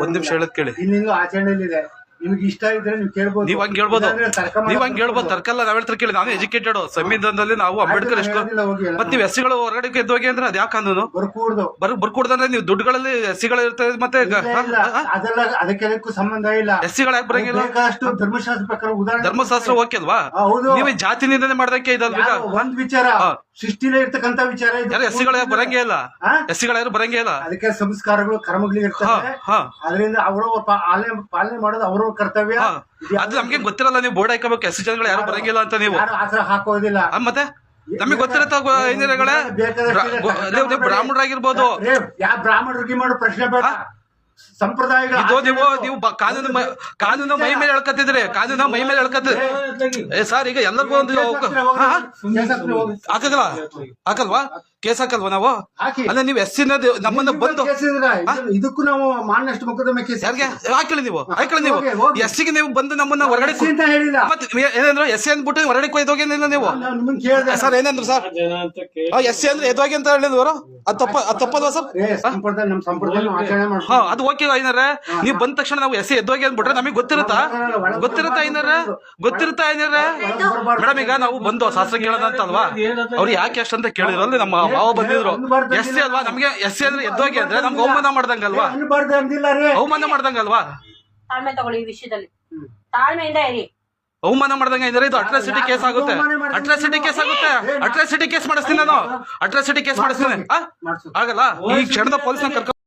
ಒಂದ್ ನಿಮಿಷ ಹೇಳದ್ ಕೇಳಿ. ಆಚರಣೆ ಆಚರಣೆಯಲ್ಲಿದೆ. ನಿಮ್ಗೆ ಇಷ್ಟ ಇದ್ರೆ ನೀವು ಕೇಳ್ಬೋದು. ನೀವ್ ಹಂಗ್ ಹೇಳ್ಬೋದು. ನೀವ್ ಹಂಗ್ ತರ್ಕಲ್ಲ ನಾವ್ ಹೇಳ್ತಾರೆ ಕೇಳಿ. ನಾನು ಎಜುಕೇಟೆಡ್ ಸಂವಿಧಾನದಲ್ಲಿ ನಾವು ಅಂಬೇಡ್ಕರ್ ಎಷ್ಟು ಮತ್ತೆ ನೀವ್ ಎಸ್ಸಿಗಳು ಹೊರಗಡೆ ಎದ್ದೋಗಿ ಅಂದ್ರೆ ಅದ್ ಯಾವ ಕಾನೂನು ಬರ್ಕೂಡ್ದು. ಬರ್ ಬರ್ಕೊಡ್ದಂದ್ರೆ ನೀವು ದುಡ್ಡುಗಳಲ್ಲಿ ಎಸ್ಸಿಗಳು ಇರ್ತದೆ ಮತ್ತೆ. ಅದೆಲ್ಲ ಅದಕ್ಕೆಲ್ಲಕ್ಕೂ ಸಂಬಂಧ ಇಲ್ಲ. ಎಸ್ಸಿಗಳು ಯಾಕೆ ಬರಂಗಿಲ್ಲ? ಅಷ್ಟು ಧರ್ಮಶಾಸ್ತ್ರ ಪ್ರಕಾರ ಉದಾಹರಣೆ ಧರ್ಮಶಾಸ್ತ್ರ ಓಕೆ ಅಲ್ವಾ? ನೀವೇ ಜಾತಿ ನಿಂದನೆ ಮಾಡದಕ್ಕೆ ಇದಲ್ಲ ಯಾವ ಒಂದ್ ವಿಚಾರ. ಸೃಷ್ಟಿಲೇ ಇರ್ತಕ್ಕಂತ ವಿಚಾರ ಎಸ್ಸಿಗಳು ಯಾರು ಬರಂಗೇ ಇಲ್ಲ? ಎಸ್ಸಿಗಳು ಯಾರು ಬರಂಗೇ ಇಲ್ಲ? ಅದಕ್ಕೆ ಸಂಸ್ಕಾರಗಳು ಕರ್ಮಗಳು ಇರ್ತವೆ. ಅದರಿಂದ ಅವರು ಪಾಲನೆ ಪಾಲನೆ ಮಾಡೋದು ಅವ್ರ ಕರ್ತವ್ಯ? ಅದು ನಮ್ಗೆ ಗೊತ್ತಿರಲ್ಲ ನೀವು ಬೋರ್ಡ್ ಹಾಕಬೇಕು ಎಸ್ ಜನಗಳು ಯಾರು ಬರಂಗಿಲ್ಲ ಅಂತ ನೀವು. ಯಾರು ಆಸರ ಹಾಕೋದಿಲ್ಲ. ಆ, ಮತ್ತೆ? ನಮಗೆ ಗೊತ್ತಿರತ್ತ ಇಂಜಿನಿಯರ್ಗಳೇ? ಬೇಕಾದಷ್ಟಿದೆ. ಬ್ರಾಹ್ಮಣರಾಗಿರ್ಬೋದು. ಯಾವ ಬ್ರಾಹ್ಮಣರಿಗೆ ಮಾಡೋ ಪ್ರಶ್ನೆ ಬೇಡ. ಸಂಪ್ರದಾಯಗಳ ನೀವು ನೀವು ಕಾನೂನು ಮ- ಕಾನೂನು ಮೈ ಮೇಲೆ ಹೇಳ್ಕತ್ತಿದ್ರಿ. ಕಾನೂನು ಮೈ ಮೇಲೆ ಹೇಳ್ಕತ್ತಿದ್ರಿ. ಏ ಸರ್ ಈಗ ಎಲ್ಲರಿಗೂ ಒಂದು ಕೇಸಾಸ್ತ್ರ ಹೋಗಿ- ಹಾ? ಹಾಕಲ್ವಾ? ಹಾಕಲ್ವಾ? ಕೇಸ್ ಹಾಕಲ್ವಾ ನಾವು. ಅಲ್ಲ ನೀವು ಎಸ್ ನಮ್ಮನ್ನ ನಿಮ್ಗೆ ಬಂದು ಇದಕ್ಕೂ ನಾವು ಮಾನನಷ್ಟ ಮೊಕದ್ದಮೆ ಕೇಸ್ ಯಾರಿಗೆ? ಹಾಕೊಳ್ಳಿ ನೀವು. ಹಾಕೊಳ್ಳಿ ನೀವು. ಎಸ್ ಹೋಗಿ. ನೀವು ಬಂದು ನಮ್ಮನ್ನ ಹೊರಗಡೆ ಏನಂದ್ರು ಎಸ್ ಸಿ ಅಂದ್ಬಿಟ್ಟು ಹೊರಗಡೆ ಕೊಯ್ದೋಗೇನಿಲ್ಲ ನೀವು? ನಿಮ್ಮನ್ನ ಸರ್ ಏನಂದ್ರು ಸರ್? ಎಸ್ ಸಿ ಅಂದ್ರೆ ಎದೋಗಿ ಅಂತ ಹೇಳಿದ್ರು ಅದು ತಪ್ಪ ಅದು ತಪ್ಪಲ್ವಾ ಸರ್? ಸಂಪ್ರದಾಯ ನಮ್ ಸಂಪ್ರದಾಯ ಆಚರಣೆ ಹಾ ಮಾಡ್ತೀವಿ. ಅದು ಓಕೆ ಐನರ? ನೀವ್ ಬಂದ ತಕ್ಷಣ ನಾವು ಎಸ್ ಎದ್ದೋಗಿ ಅಂದ್ಬಿಟ್ರೆ ನಮಗೆ ಗೊತ್ತಿರುತ್ತಾ? ಗೊತ್ತಿರುತ್ತಾ ಐನರ? ಗೊತ್ತಿರುತ್ತಾ ಐನರ? ಮೇಡಮ್ ಈಗ ನಾವು ಬಂದು ಶಾಸ್ತ್ರ ಕೇಳೋದ ಅಂತ ಅಲ್ವಾ ಅವ್ರು ಯಾಕೆ ಅಷ್ಟಂತ ಅಂತ ಕೇಳಿದ್ರು? ಅಲ್ಲಿ ನಮ್ಮ ಮಾವ ಬಂದಿದ್ರು. ಎಸ್ಸಿ ಅಲ್ವಾ? ನಮಗೆ ಎಸ್ಸಿ ಅಂದ್ರೆ ಎದ್ದೋಗಿ ಅಂದ್ರೆ ನಮ್ಗೆ ಅವಮಾನ ಮಾಡ್ದಂಗ ಅಲ್ವಾ ಅಂದಿಲ್ಲ ರೀ. ಅವಮಾನ ಮಾಡ್ದಂಗಲ್ವಾ? ತಾಳ್ಮೆ ತಗೊಳ್ಳಿ ಈ ವಿಷಯದಲ್ಲಿ. ತಾಳ್ಮೆಯಿಂದ ಇರಿ. ಅವಮಾನ ಮಾಡ್ದಂಗ ಇದ್ರೆ ಇದು ಅಟ್ರಾಸಿಟಿ ಕೇಸ್ ಆಗುತ್ತೆ. ಅಟ್ರಾಸಿಟಿ ಕೇಸ್ ಆಗುತ್ತೆ. ಅಟ್ರಾಸಿಟಿ ಕೇಸ್ ಮಾಡಿಸ್ತೀನಿ ನಾನು. ಅಟ್ರಾಸಿಟಿ ಕೇಸ್ ಮಾಡಿಸ್ತೀನಿ. ಆಗಲ್ಲ. ಈ ಕ್ಷಣದ ಪೊಲೀಸ್ನ ಕರ್ಕೊಂಡು